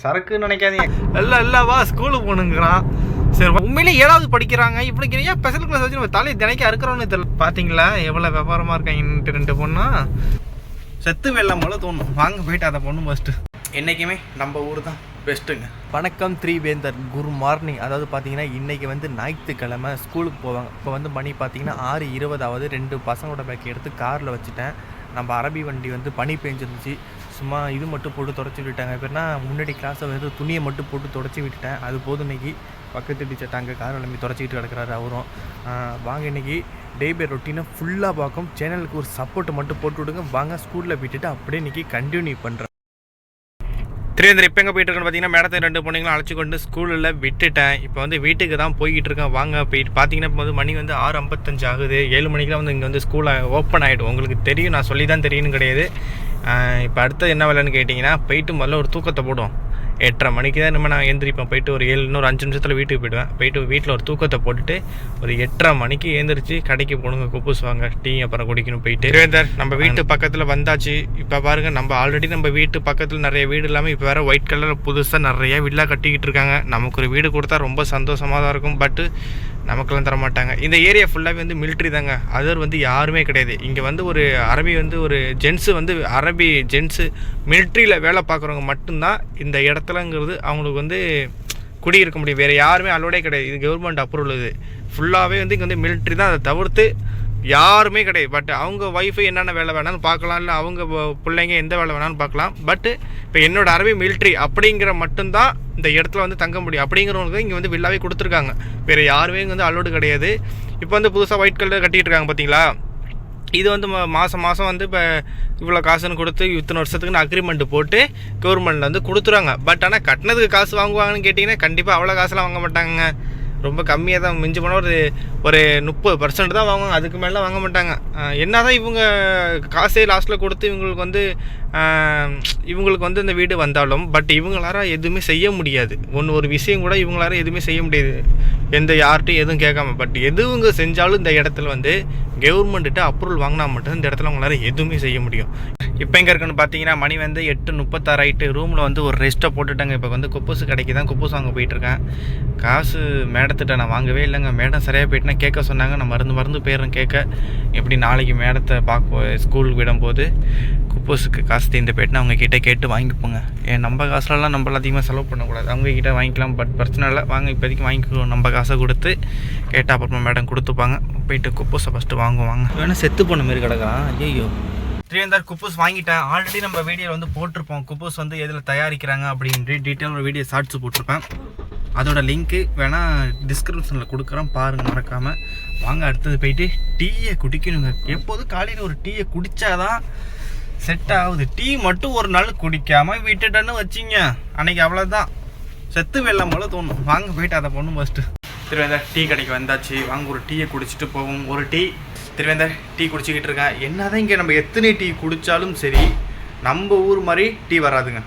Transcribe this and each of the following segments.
சரக்குன்னு நினைக்காதீங்க. இல்லை இல்லை வா ஸ்கூலுக்கு போகணுங்கிறான். சரி உண்மையிலே ஏழாவது படிக்கிறாங்க. இப்படி ஏன் ஸ்பெஷல் கிளாஸ் வச்சு நம்ம தலையை தினைக்க அறுக்கிறோன்னு தெரியல. பார்த்தீங்களா எவ்வளோ வியாபாரமாக இருக்காங்கன்ட்டு ரெண்டு பொண்ணா? செத்து வெள்ளம் போல தோணும். வாங்க போயிட்டு அதை பொண்ணு ஃபஸ்ட்டு என்றைக்குமே நம்ம ஊர் தான் பெஸ்ட்டுங்க வணக்கம் த்ரீ வேந்தர் குரு மார்னிங். அதாவது பார்த்தீங்கன்னா இன்றைக்கி வந்து ஞாயிற்றுக்கிழமை ஸ்கூலுக்கு போவாங்க. இப்போ வந்து மணி பார்த்தீங்கன்னா ஆறு இருபதாவது. ரெண்டு பசங்களோட பேக் எடுத்து காரில் வச்சுட்டேன். நம்ம அரபி வண்டி வந்து பனி பெஞ்சிருந்துச்சு. சும்மா இது மட்டும் போட்டு தொடச்சி விட்டுட்டாங்க. எப்படின்னா முன்னாடி கிளாஸை வந்து துணியை மட்டும் போட்டு தொடச்சி விட்டுட்டேன். அது போதும் இன்னைக்கு. பக்கத்து டீச்சர் தாங்க கார் எல்லாமே தொடச்சிக்கிட்டு கிடக்குறாரு அவரும். வாங்க இன்னைக்கு டே பை ரொட்டீனை ஃபுல்லாக பார்க்கும். சேனலுக்கு ஒரு சப்போர்ட் மட்டும் போட்டு விடுங்க. வாங்க ஸ்கூலில் விட்டுட்டு அப்படியே இன்னைக்கு கண்டினியூ பண்ணுறேன் திரேந்திர இப்போ எங்கே போயிட்டு இருக்கேன்னு பார்த்தீங்கன்னா மேடத்தை ரெண்டு பொண்ணுங்களும் அழைச்சி கொண்டு ஸ்கூலில் விட்டுட்டேன். இப்போ வந்து வீட்டுக்கு தான் போய்கிட்டு இருக்கேன். வாங்க போயிட்டு பார்த்தீங்கன்னா இப்போ வந்து மணி வந்து ஆறு ஐம்பத்தஞ்சு ஆகுது. ஏழு மணிக்கெலாம் வந்து இங்கே வந்து ஸ்கூலை ஓப்பன் ஆகிடும் உங்களுக்கு தெரியும் நான் சொல்லி தான் தெரியும்னு கிடையாது. இப்போ அடுத்தது என்ன வேலைன்னு கேட்டிங்கன்னா போயிட்டு முதல்ல ஒரு தூக்கத்தை போடுவோம். எட்டரை மணிக்கு தான் நம்ம நான் எந்திரிப்பேன் போயிட்டு ஒரு ஏழு இன்னொரு அஞ்சு நிமிஷத்தில் வீட்டுக்கு போயிடுவேன். போயிட்டு வீட்டில் ஒரு தூக்கத்தை போட்டுட்டு ஒரு எட்டரை மணிக்கு எழுந்திரிச்சு கடைக்கு போகணுங்க குப்பூஸ் வாங்க டீ அப்புறம் குடிக்கணும் போயிட்டு. திருவேந்தர் நம்ம வீட்டு பக்கத்தில் வந்தாச்சு. இப்போ பாருங்க நம்ம ஆல்ரெடி நம்ம வீட்டு பக்கத்தில் நிறைய வீடு இல்லாமல் இப்போ வேறு ஒயிட் கலர் புதுசாக நிறைய வில்லா கட்டிக்கிட்டு இருக்காங்க. நமக்கு ஒரு வீடு கொடுத்தா ரொம்ப சந்தோஷமாக தான் இருக்கும். பட்டு நமக்கெல்லாம் தரமாட்டாங்க. இந்த ஏரியா ஃபுல்லாகவே வந்து மிலிட்ரி தாங்க. அதர் வந்து யாருமே கிடையாது. இங்கே வந்து ஒரு அரபி வந்து ஒரு ஜென்ஸு வந்து அரபி ஜென்ஸு மிலிட்ரியில் வேலை பார்க்குறவங்க மட்டும்தான் இந்த இடத்துலங்கிறது அவங்களுக்கு வந்து குடியிருக்க முடியும். வேறு யாருமே அலோடே கிடையாது. இது கவர்மெண்ட் அப்ரூவல் இது ஃபுல்லாகவே வந்து இங்கே வந்து மிலிட்ரி தான். அதை தவிர்த்து யாருமே கிடையாது. பட் அவங்க ஒய்ஃபு என்னென்ன வேலை வேணாலும் பார்க்கலாம். இல்லை அவங்க பிள்ளைங்க எந்த வேலை வேணாலும் பார்க்கலாம். பட் இப்போ என்னோட அரபி மிலிட்ரி அப்படிங்கிற மட்டும்தான் இந்த இடத்துல வந்து தங்க முடியும். அப்படிங்கிறவங்களுக்கு இங்கே வந்து வில்லாவே கொடுத்துருக்காங்க. வேறு யாருமே இங்கே வந்து அலோடு கிடையாது. இப்போ வந்து புதுசாக ஒயிட் கலர் கட்டிகிட்டு இருக்காங்க பார்த்தீங்களா இது வந்து மா- மாதம் மாதம் வந்து இப்போ இவ்வளோ காசுன்னு கொடுத்து இத்தனை வருஷத்துக்குன்னு அக்ரிமெண்ட் போட்டு கவர்மெண்ட்டில் வந்து கொடுத்துருவாங்க பட் ஆனால் கட்டினதுக்கு காசு வாங்குவாங்கன்னு கேட்டிங்கன்னா கண்டிப்பாக அவ்வளோ காசுலாம் வாங்க மாட்டாங்க ரொம்ப கம்மியாக தான் மிஞ்சி போனால் ஒரு ஒரு முப்பது பர்சன்ட் தான் வாங்குவாங்க. அதுக்கு மேலே வாங்க மாட்டாங்க. என்ன தான் இவங்க காசே லாஸ்ட்டில் கொடுத்து இவங்களுக்கு வந்து இவங்களுக்கு வந்து இந்த வீடு வந்தாலும் பட் இவங்களால எதுவுமே செய்ய முடியாது. ஒன்று ஒரு விஷயம் கூட இவங்களால எதுவுமே செய்ய முடியாது. எந்த யார்கிட்டையும் எதுவும் கேட்காம. பட் எதுவுங்க செஞ்சாலும் இந்த இடத்துல வந்து கவர்மெண்ட்டு அப்ரூவல் வாங்கினா மட்டும் இந்த இடத்துல அவங்களால எதுவுமே செய்ய முடியும். இப்போ எங்கே இருக்குன்னு பார்த்தீங்கன்னா மணி வந்து எட்டு முப்பத்தாறாயிட்டு ரூமில் வந்து ஒரு ரெஸ்ட்டை போட்டுட்டாங்க. இப்போ வந்து குப்பூசு கடைக்கு தான் குப்பூசு வாங்க போயிட்டுருக்கேன் காசு மேடத்திட்ட நான் வாங்கவே இல்லைங்க. மேடம் சரியாக போயிட்டுனா கேட்க சொன்னாங்க. நான் மருந்து மருந்து போயிடுறேன் கேட்க. எப்படி நாளைக்கு மேடத்தை பார்க்க ஸ்கூலுக்கு விடும்போது குப்பூஸுக்கு காசு தீர்ந்து போயிட்டுனா அவங்க கிட்டே கேட்டு வாங்கிப்போங்க. ஏன் நம்ம காசுலலாம் நம்மள அதிகமாக செலவு பண்ணக்கூடாது. அவங்க கிட்ட வாங்கிக்கலாம். பட் பிரச்சனை இல்லை. வாங்க இப்போதைக்கு வாங்கிக்குவோம் நம்ம காசை கொடுத்து கேட்டால் அப்புறமா மேடம் கொடுத்துப்பாங்க. போயிட்டு குப்பூஸை ஃபஸ்ட்டு வாங்குவாங்க வேணா செத்து போன மாரி கிடக்குறான். ஐயோ த்ரீ குப்பூஸ் வாங்கிட்டேன். ஆல்ரெடி நம்ம வீடியோவில் வந்து போட்டிருப்போம். குப்பூஸ் வந்து எதில் தயாரிக்கிறாங்க அப்படின்ட்டு டீட்டெயில் ஒரு வீடியோ ஷார்ட்ஸ் போட்டிருப்பேன். அதோட லிங்க்கு வேணால் டிஸ்கிரிப்ஷனில் கொடுக்குறேன். பாருங்கள் மறக்காமல் வாங்க அடுத்தது போயிட்டு டீயை குடிக்கணுங்க. எப்போதும் காலையில் ஒரு டீயை குடித்தாதான் செட் ஆகுது. டீ மட்டும் ஒரு நாள் குடிக்காமல் விட்டுட்டேன்னு வச்சிங்க. அன்னைக்கு அவ்வளோதான் செத்து வெள்ளம் போல தோணும். வாங்க போயிட்டு அதை பொண்ணு ஃபஸ்ட்டு திருவேந்தர் டீ கடைக்கு வந்தாச்சு. வாங்க ஒரு டீயை குடிச்சிட்டு போவோம். ஒரு டீ. திருவேந்தர் டீ குடிச்சிக்கிட்டு இருக்கேன். என்னதான் இங்கே நம்ம எத்தனை டீ குடித்தாலும் சரி நம்ம ஊர் மாதிரி டீ வராதுங்க.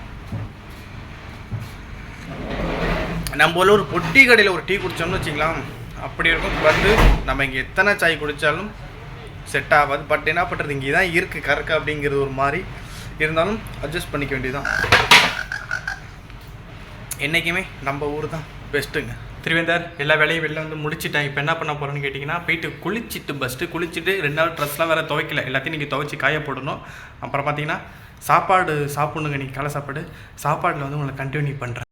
நம்ம ஊர்ல ஒரு பொட்டி கடையில் ஒரு டீ குடித்தோம்னு வச்சுக்கலாம். அப்படி இருக்கும். பட் நம்ம இங்கே எத்தனை சாய் குடித்தாலும் செட் ஆகாது. பட் என்ன பண்ணுறது இங்கே தான் இருக்குது கறக்க அப்படிங்கிறது ஒரு மாதிரி. இருந்தாலும் அட்ஜஸ்ட் பண்ணிக்க வேண்டியதுதான். என்றைக்குமே நம்ம ஊர் தான் பெஸ்ட்டுங்க திருவேந்தர் எல்லா வேலையும் வெளில வந்து முடிச்சிட்டேன். இப்போ என்ன பண்ண போகிறேன்னு கேட்டிங்கன்னா போயிட்டு குளிச்சிட்டு ஃபஸ்ட்டு குளிச்சுட்டு ரெண்டு நாள் ட்ரெஸ்லாம் வேறு துவைக்கல. எல்லாத்தையும் நீங்கள் துவைச்சி காய போடணும். அப்புறம் பார்த்தீங்கன்னா சாப்பாடு சாப்பிட்ணுங்க இன்றைக்கி காலை சாப்பாடு. சாப்பாடில் வந்து உங்களை கண்டினியூ பண்ணுறேன்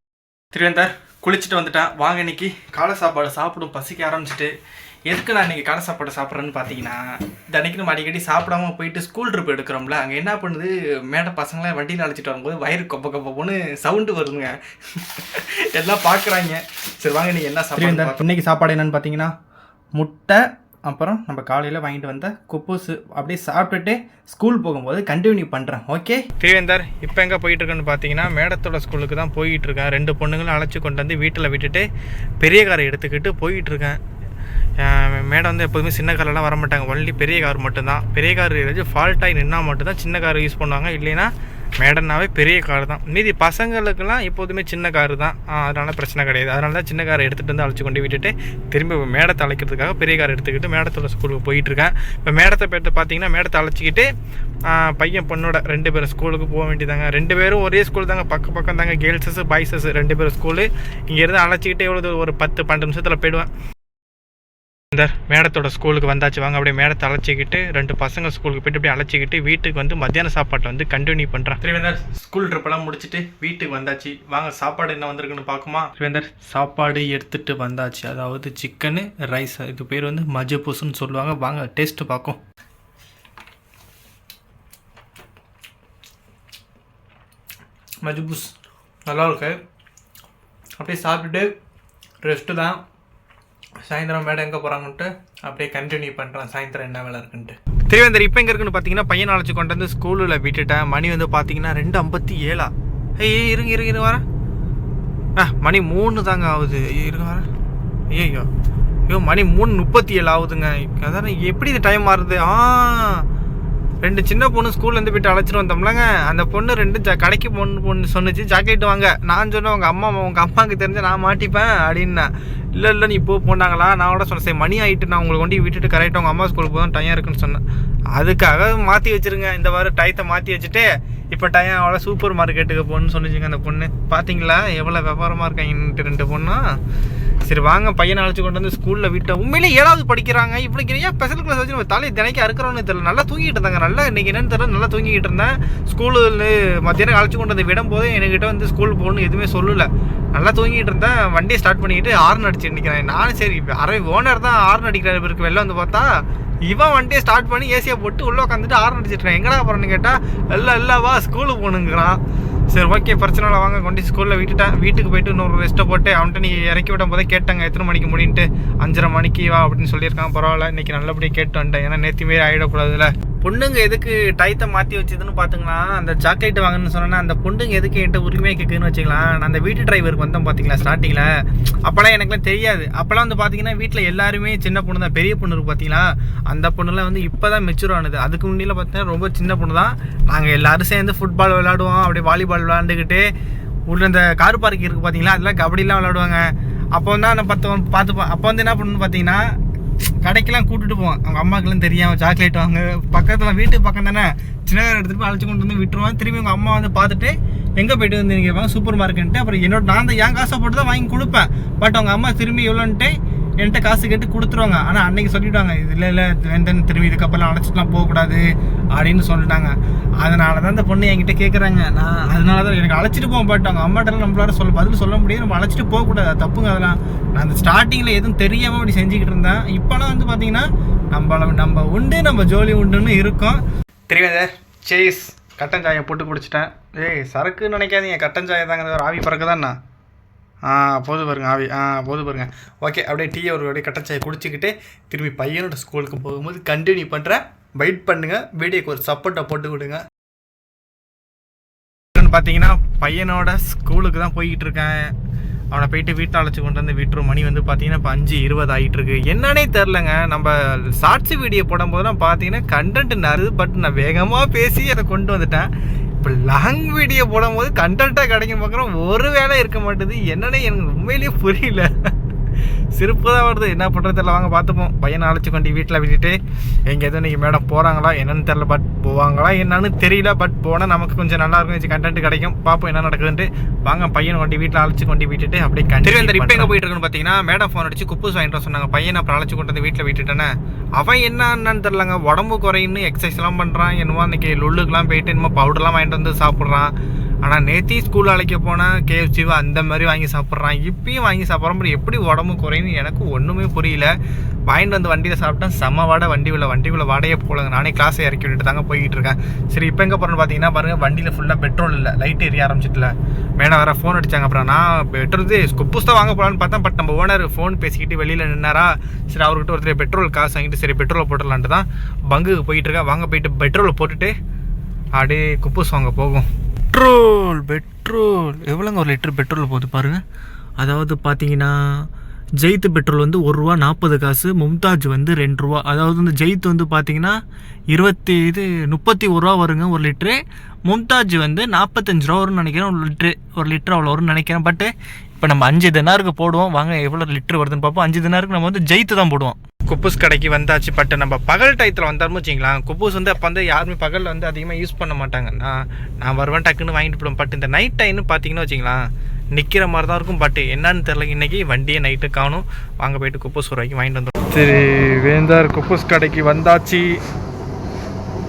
திருவேந்தர் குளிச்சுட்டு வந்துட்டேன். வாங்க இன்னைக்கு காலை சாப்பாடு சாப்பிடும் பசிக்க ஆரம்பிச்சிட்டு எதுக்கு நான் இன்னைக்கு காலை சாப்பாடு சாப்பிட்றேன்னு பார்த்தீங்கன்னா தினைக்கு நம்ம அடிக்கடி சாப்பிடாம போயிட்டு ஸ்கூல் ட்ரிப் எடுக்கிறோம்ல அங்கே என்ன பண்ணுது? மேட பசங்களாம் வண்டியில் அழைச்சிட்டு வரும்போது வயிறு கொப்ப கொப்பன்னு சவுண்டு வருதுங்க. எல்லாம் பார்க்குறாங்க. சரி வாங்க நீங்கள் என்ன சாப்பிடுங்க இன்னைக்கு சாப்பாடு என்னன்னு பார்த்தீங்கன்னா முட்டை அப்புறம் நம்ம காலையில் வாங்கிட்டு வந்த குப்பூசு அப்படியே சாப்பிட்டுட்டு ஸ்கூல் போகும்போது கண்டினியூ பண்ணுறேன் ஓகே திருவேந்தர் இப்போ எங்கே போயிட்டு இருக்கேன்னு பார்த்தீங்கன்னா மேடத்தோட ஸ்கூலுக்கு தான் போயிட்டு இருக்கேன் ரெண்டு பொண்ணுங்களும் அழைச்சி கொண்டு வந்து வீட்டில் விட்டுட்டு பெரிய காரை எடுத்துக்கிட்டு போயிட்டு இருக்கேன் மேடம் வந்து எப்போதுமே சின்ன கார்லாம் வர மாட்டாங்க ஒன்லி பெரிய கார் மட்டும்தான். பெரிய கார் ஏதாச்சும் ஃபால்ட் ஆகி நின்னா மட்டும்தான் சின்ன கார் யூஸ் பண்ணுவாங்க. இல்லைன்னா மேடன்னாவே பெரிய கார் தான். மீதி பசங்களுக்கெல்லாம் எப்போதுமே சின்ன கார் தான். அதனால் பிரச்சனை கிடையாது. அதனால தான் சின்ன காரை எடுத்துகிட்டு வந்து அழைச்சி கொண்டு விட்டுட்டு திரும்பி மேடத்தை அழைக்கிறதுக்காக பெரிய கார் எடுத்துக்கிட்டு மேடத்தோட ஸ்கூலுக்கு போயிட்டுருக்கேன் இப்போ மேடத்தை பேர்த்து பார்த்தீங்கன்னா மேடத்தை அழைச்சிக்கிட்டு பையன் பொண்ணோட ரெண்டு பேரும் ஸ்கூலுக்கு போக வேண்டியதாங்க. ரெண்டு பேரும் ஒரே ஸ்கூல் தாங்க. பக்கம் பக்கம் தாங்க. கேர்ள்ஸஸ் பாய்ஸஸ் ரெண்டு பேரும் ஸ்கூலு இங்கேருந்து அழைச்சிக்கிட்டு எவ்வளோ ஒரு பத்து பன்னெண்டு நிமிஷத்தில் போயிடுவேன். இந்த மேடத்தோட ஸ்கூலுக்கு வந்தாச்சு. வாங்க அப்படியே மேடத்தை அழைச்சிக்கிட்டு ரெண்டு பசங்க ஸ்கூலுக்கு போயிட்டு அப்படியே அழைச்சிக்கிட்டு வீட்டுக்கு வந்து மத்தியான சாப்பாட்டை வந்து கண்டினியூ பண்ணுறான் திருவேந்தர் ஸ்கூல் ட்ரிப்பெல்லாம் முடிச்சுட்டு வீட்டுக்கு வந்தாச்சு. வாங்க சாப்பாடு என்ன வந்திருக்குன்னு பார்க்குமா? திருவேந்தர் சாப்பாடு எடுத்துட்டு வந்தாச்சு. அதாவது சிக்கனு ரைஸ் இது பேர் வந்து மஜபூஸ்ன்னு சொல்லுவாங்க. வாங்க டேஸ்ட்டு பார்க்கும் மஜபூஸ் நல்லா இருக்கு. அப்படியே சாப்பிட்டுட்டு ரெஸ்ட்டு தான். சாயந்தரம் மேடம் எங்கே போகிறாங்கன்ட்டு அப்படியே கண்டினியூ பண்ணுறான் சாயந்தரம் என்ன வேலை இருக்குன்ட்டு. திருவேந்தர் இப்போ எங்கே இருக்குன்னு பார்த்தீங்கன்னா பையன் அழைச்சி கொண்டு வந்து ஸ்கூலில் விட்டுட்டேன். மணி வந்து பார்த்தீங்கன்னா ரெண்டு ஐம்பத்தி ஏழா ஏய் இருங்க இருங்க இருங்க வரேன். ஆ மணி மூணு தாங்க ஆகுது. ஐயோ, இருங்க வரேன். ஐயோ ஐயோ மணி மூணு முப்பத்தி ஏழு ஆகுதுங்க. அதான் எப்படி இது டைம் மாறுது? ஆ ரெண்டு சின்ன பொண்ணு ஸ்கூல்லேருந்து போயிட்டு அழைச்சிட்டு வந்தோம்லங்க. அந்த பொண்ணு ரெண்டு ஜா கடைக்கு பொண்ணு பொண்ணு சொன்னுச்சு ஜாக்கெட் வாங்க. நான் சொன்னேன் உங்கள் அம்மா உங்கள் அம்மாவுக்கு தெரிஞ்ச நான் மாட்டிப்பேன் அப்படின்னேன். இல்லை இல்லை நீ இப்போ போனாங்களா? நான் கூட சொன்னேன் சரி மணி ஆகிட்டு நான் உங்களுக்கு கொண்டு விட்டுட்டு கரெக்டாக உங்கள் அம்மா ஸ்கூலுக்கு போதும் டைம் இருக்குன்னு சொன்னேன். அதுக்காக மாற்றி வச்சிருங்க. இந்த வாரம் டயத்தை மாற்றி வச்சுட்டு இப்போ டயம் அவ்வளோ சூப்பர் மார்க்கெட்டுக்கு போகணுன்னு சொன்னிச்சுங்க அந்த பொண்ணு. பார்த்தீங்களா எவ்வளோ வியாபாரமாக இருக்காங்கன்ட்டு ரெண்டு பொண்ணும் சரி வாங்க. பையனை அழைச்சி கொண்டு வந்து ஸ்கூலில் விட்டேன் உண்மையிலே ஏழாவது படிக்கிறாங்க. இப்படி ஏன் ஸ்பெஷல் கிளாஸ் வச்சு நம்ம தலையை தினைக்கு அறுக்கிறோன்னு தெரியல. நல்லா தூங்கிட்டு இருந்தாங்க. நல்லா இன்றைக்கி என்னன்னு தெரியல. நல்லா தூங்கிட்டு இருந்தேன். ஸ்கூலில் மத்தியானம் அழைச்சி கொண்டு வந்து விடும் போது என்கிட்ட வந்து ஸ்கூல் போகணும்னு எதுவுமே சொல்லல. நல்லா தூங்கிட்டு இருந்தேன் வண்டியை ஸ்டார்ட் பண்ணிக்கிட்டு ஹார்ன் அடிச்சு நிற்கிறேன் நானும் சரி அரை ஓனர் தான் ஹார்ன் அடிக்கிற பிறகு வெளில வந்து பார்த்தா இவன் வண்டியை ஸ்டார்ட் பண்ணி ஏசியை போட்டு உள்ளே உட்காந்துட்டு ஹார்ன் அடிச்சிட்டுருக்கேன் எங்கடா போகிறேன்னு கேட்டால் இல்லை இல்லை வா ஸ்கூலுக்கு போகணுங்கிறான். சரி ஓகே பிரச்சனை இல்லை வாங்க கொண்டு ஸ்கூலில் விட்டுட்டேன். வீட்டுக்கு போயிட்டு இன்னொரு ரெஸ்ட்டை போட்டு அவன்கிட்ட நீ இறக்கி விடும் போதே கேட்டாங்க எத்தனை மணிக்கு முடின்ட்டு. அஞ்சரை மணிக்கு வா அப்படின்னு சொல்லியிருக்கான். பரவாயில்ல இன்னைக்கு நல்லபடியாக கேட்டு வந்துட்டேன். ஏன்னா நேற்று மாரி ஆகிடக்கூடாதுல்ல பொண்ணுங்க எதுக்கு டயத்தை மாற்றி வச்சதுன்னு பார்த்துங்களா அந்த சாக்லேட் வாங்கணும்னு சொன்னேன்னா அந்த பொண்ணுங்க எதுக்கு என்கிட்ட உரிமையாக கேட்குன்னு வச்சுக்கலாம். நான் அந்த வீட்டு டிரைவருக்கு வந்தோம் பார்த்தீங்களா ஸ்டார்டிங்கில் அப்போல்லாம் எனக்குலாம் தெரியாது. அப்போல்லாம் வந்து பார்த்தீங்கன்னா வீட்டில் எல்லாருமே சின்ன பொண்ணு தான். பெரிய பொண்ணு இருக்கு பார்த்தீங்களா அந்த பொண்ணுலாம் வந்து இப்போ தான் மெச்சூர் ஆனது. அதுக்கு முன்னில பார்த்தீங்கன்னா ரொம்ப சின்ன பொண்ணு தான். நாங்கள் எல்லோரும் சேர்ந்து ஃபுட்பால் விளாடுவோம் அப்படியே வாலிபால் விளாண்டுக்கிட்டு உள்ள இந்த கார் பார்க் இருக்குது பார்த்தீங்களா அதெல்லாம் கபடிலாம் விளாடுவாங்க அப்போ தான் நான் பார்த்து பார்த்துப்போம் அப்போ வந்து என்ன பண்ணணும்னு பார்த்தீங்கன்னா கடைக்கெல்லாம் கூட்டிட்டு போவான். அவங்க அம்மாக்கெல்லாம் தெரியாமல் சாக்லேட் வாங்க. பக்கத்தில் வீட்டு பக்கம் தானே? சின்ன எடுத்துட்டு போய் அழைச்சி கொண்டு வந்து விட்டுருவான். திரும்பி அவங்க அம்மா வந்து பார்த்துட்டு எங்கே போயிட்டு வந்து கேட்பாங்க. சூப்பர் மார்க்கெட்டு அப்புறம் என்னோட நான் தான் என் காசை போட்டு தான் வாங்கி கொடுப்பேன். பட் அவங்க அம்மா திரும்பி எவ்வளோன்ட்டு என்கிட்ட காசு கேட்டு கொடுத்துருவாங்க. ஆனால் அன்னைக்கு சொல்லிவிடுவாங்க இது இல்லை இல்லை வேந்தன் திரும்பி இதுக்கப்புறம் அழைச்சிட்டுலாம் போகக்கூடாது அப்படின்னு சொல்லிட்டாங்க. அதனால தான் இந்த பொண்ணு என்கிட்ட கேட்குறாங்க நான் அதனால தான் எனக்கு அழைச்சிட்டு போக மாட்டாங்க. அவங்க அம்மாட்டெல்லாம் நம்மளால சொல்ல பதில் சொல்ல முடியும் நம்ம அழைச்சிட்டு போகக்கூடாது. தப்புங்க அதெல்லாம். நான் அந்த ஸ்டார்டிங்கில் எதுவும் தெரியாமல் அப்படி செஞ்சுக்கிட்டு இருந்தேன். இப்போலாம் வந்து பார்த்தீங்கன்னா நம்ம நம்ம உண்டு நம்ம ஜோலி உண்டுன்னு இருக்கோம். தெரியாத சேஸ் கட்டன் சாயை போட்டு குடிச்சிட்டேன். ஏய் சரக்குன்னு நினைக்காதீங்க. கட்டன் சாயை தாங்க ஒரு ஆவி பறக்க தான்ண்ணா ஆ போது பாருங்க ஆவி. ஆ போது பாருங்க. ஓகே அப்படியே டீ ஒரு அப்படியே கட்டச்சாயை குடிச்சிக்கிட்டு திரும்பி பையனோட ஸ்கூலுக்கு போகும்போது கண்டினியூ பண்ணுறேன் வெயிட் பண்ணுங்கள் வீடியோக்கு ஒரு சப்போர்ட்டை போட்டு கொடுங்க பார்த்தீங்கன்னா பையனோட ஸ்கூலுக்கு தான் போய்கிட்டு இருக்கேன். அவனை போயிட்டு வீட்டை அழைச்சி கொண்டு வந்து விட்டுரும் மணி வந்து பார்த்தீங்கன்னா இப்போ அஞ்சு இருபது ஆகிட்டு இருக்கு என்னன்னே தெரிலங்க நம்ம ஷார்ட்ஸ் வீடியோ போடும்போதெல்லாம் பார்த்தீங்கன்னா கண்டென்ட் நறுது பட் நான் வேகமாக பேசி அதை கொண்டு வந்துட்டேன். இப்போ லாங் வீடியோ போடும்போது கண்டென்ட்டாக கிடைக்கும் பார்க்குறோம் ஒரு வேலை இருக்க மாட்டேது. என்னன்னு எனக்கு உண்மையிலேயே புரியல. சிரிப்பு தான் வருது. என்ன பண்ணுறது தெரியல. வாங்க பார்த்துப்போம். பையனை அழைச்சி கொண்டு வீட்டில் விட்டுட்டு எங்கே எதுவும் இன்றைக்கி மேடம் போகிறாங்களா என்னன்னு தெரில பட் போவாங்களா? என்னன்னு தெரியல. பட் போனால் நமக்கு கொஞ்சம் நல்லா இருக்கும். கண்டென்ட் கிடைக்கும். பார்ப்போம் என்ன நடக்குதுன்ட்டு. வாங்க பையனை கொண்டு வீட்டில் அழைச்சி கொண்டு விட்டுட்டு அப்படியே கண்டிப்பாக இப்போ எங்கே போயிட்டு இருக்குன்னு பார்த்தீங்கன்னா மேடம் ஃபோன் அடிச்சு குப்பூஸ் வாங்கிட்டு சொன்னாங்க. பையனை அப்புறம் அழைச்சி கொண்டு வந்து வீட்டில் விட்டுட்டேனே. அவன் என்னன்னு தெரிலங்க உடம்பு குறையுன்னு எக்ஸசைஸ்லாம் பண்ணுறான் என்னமோ அன்றைக்கி லுல்லுக்கெலாம் போயிட்டு என்னமோ பவுடர்லாம் வாங்கிட்டு வந்து சாப்பிட்றான். ஆனால் நேத்தி ஸ்கூல் அழைக்க போனால் கேஎஃப்சி அந்த மாதிரி வாங்கி சாப்பிட்றான் இப்பயும் வாங்கி சாப்பிட்றோம் எப்படி உடம்பு குறையுன்னு எனக்கு ஒன்றுமே புரியல. வாங்கிட்டு வந்து வண்டியில் சாப்பிட்டேன். செம்ம வாடை வண்டி உள்ள வண்டி உள்ள வாடையே போகலங்க. நானே கிளாஸை இறக்கி விட்டுட்டு தாங்க போய்கிட்டு இருக்கேன். சரி இப்போ எங்கே போகிறேன்னு பார்த்தீங்கன்னா பாருங்கள் வண்டியில் ஃபுல்லாக பெட்ரோல் இல்லை. லைட் எரிய ஆரம்பிச்சிட்டுல. மேடம் வேறு ஃபோன் அடிச்சாங்க. அப்புறம் நான் பெட்ரோல் குப்புஸ் தான் வாங்க போகலான்னு பார்த்தேன். பட் நம்ம ஓனர் ஃபோன் பேசிக்கிட்டு வெளியில் நின்னாரா? சரி அவர்கிட்ட ஒருத்தர் பெட்ரோல் காசு வாங்கிட்டு சரி பெட்ரோல் போட்டுடலான்ட்டு தான் பங்குக்கு போயிட்டு இருக்கேன் வாங்க போயிட்டு பெட்ரோல் போட்டுட்டு அப்படியே குப்புஸ் வாங்க போகும். Petrol petrol. எவ்வளோங்க ஒரு லிட்டர் பெட்ரோல் போகுது பாருங்கள் அதாவது பார்த்தீங்கன்னா ஜெயித்து பெட்ரோல் வந்து ஒரு ரூபா நாற்பது காசு மும்தாஜ் வந்து ரெண்டு ரூபா. அதாவது வந்து ஜெயித்து வந்து பார்த்தீங்கன்னா இருபத்தி இது முப்பத்தி ஒரு ரூபா வருங்க ஒரு லிட்ரு மும்தாஜ் வந்து நாற்பத்தஞ்சு ரூபா வரும்னு நினைக்கிறேன். ஒரு லிட்ரு ஒரு லிட்டர் அவ்வளோ வரும்னு நினைக்கிறேன். பட்டு இப்போ நம்ம அஞ்சு தினாருக்கு போடுவோம். வாங்க எவ்வளோ லிட்ரு வருதுன்னு பார்ப்போம். அஞ்சு தினாருக்கு நம்ம வந்து ஜெயித்து தான் போடுவோம். குப்பூஸ் கடைக்கு வந்தாச்சு பட் நம்ம பகல் டயத்தில் வந்தாலும் வச்சிங்களா குப்பூஸ் வந்து அப்போ வந்து யாருமே பகலில் வந்து அதிகமாக யூஸ் பண்ண மாட்டாங்க. நான் நான் வருவேன் டக்குன்னு வாங்கிட்டு போடுவேன் பட் இந்த நைட் டைம்னு பார்த்தீங்கன்னா வச்சிங்களா நிற்கிற மாதிரி தான் இருக்கும். பட் என்னன்னு தெரில இன்னைக்கு வண்டியை நைட்டு காணும். வாங்க போயிட்டு குப்பூஸ் ஒரு வரைக்கும் வாங்கிட்டு வந்துடும் சரி வேந்தார் குப்பூஸ் கடைக்கு வந்தாச்சு.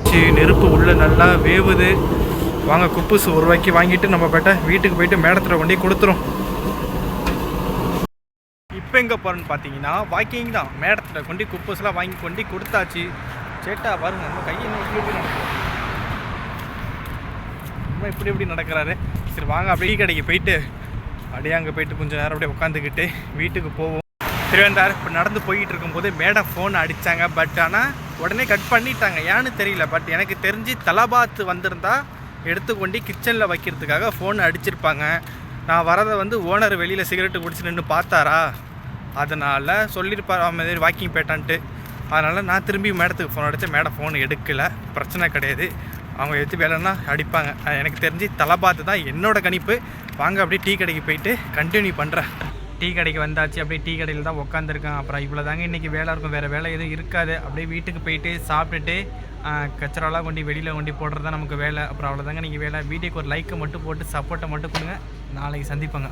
சி, நெருப்பு உள்ளே நல்லா வேவுது. வாங்க குப்பூஸ் ஒரு ரூபாய்க்கு வாங்கிட்டு நம்ம பேட்ட வீட்டுக்கு போயிட்டு மேடத்தில் வண்டி கொடுத்துரும். இப்போ எங்கே போகிறோன்னு பார்த்தீங்கன்னா வாக்கிங் தான். மேடத்தில் கொண்டு குப்பஸ்லாம் வாங்கி கொண்டு கொடுத்தாச்சு. சேட்டா பாருங்க நம்ம கையை இன்னும் இப்படி இப்படி நம்ம இப்படி இப்படி நடக்கிறாரு? சரி வாங்க அப்படியே கடைக்கு போயிட்டு அப்படியே அங்கே போயிட்டு கொஞ்சம் நேரம் அப்படியே உட்காந்துக்கிட்டு வீட்டுக்கு போவோம். திருவேந்தார் இப்போ நடந்து போயிட்டு இருக்கும்போது மேடம் ஃபோன் அடித்தாங்க பட் ஆனால் உடனே கட் பண்ணிட்டாங்க. ஏன்னு தெரியல பட் எனக்கு தெரிஞ்சு தலபாத்து வந்திருந்தா எடுத்துக்கொண்டு கிச்சனில் வைக்கிறதுக்காக ஃபோன் அடிச்சிருப்பாங்க. நான் வரதை வந்து ஓனர் வெளியில் சிகரெட்டு குடிச்சு நின்று பார்த்தாரா? அதனால் சொல்லியிருப்பார் அவன் மாதிரி வாக்கிங் போயிட்டான்ட்டு அதனால் நான் திரும்பி மேடத்துக்கு ஃபோன் அடித்தேன் மேடம் ஃபோன் எடுக்கலை. பிரச்சனை கிடையாது. அவங்க எடுத்து வேலைன்னா அடிப்பாங்க. எனக்கு தெரிஞ்சு தலை பார்த்து தான் என்னோட கணிப்பு. வாங்க அப்படியே டீ கடைக்கு போயிட்டு கண்டினியூ பண்ணுறேன் டீ கடைக்கு வந்தாச்சு. அப்படியே டீ கடையில் தான் உட்காந்துருக்கேன் அப்புறம் இவ்வளோ தாங்க இன்றைக்கி வேலை இருக்கும். வேறு வேலை எதுவும் இருக்காது. அப்படியே வீட்டுக்கு போயிட்டு சாப்பிட்டுட்டு ஆ, கச்சராலாம் கொண்டு வெளியில் கொண்டு போடுறது தான் நமக்கு வேலை. அப்புறம் அவ்வளோதாங்க நீங்கள் வேலை. வீடியோக்கு ஒரு லைக்கை மட்டும் போட்டு சப்போர்ட்டை மட்டும் கொடுங்க. நாளைக்கு சந்திப்பாங்க.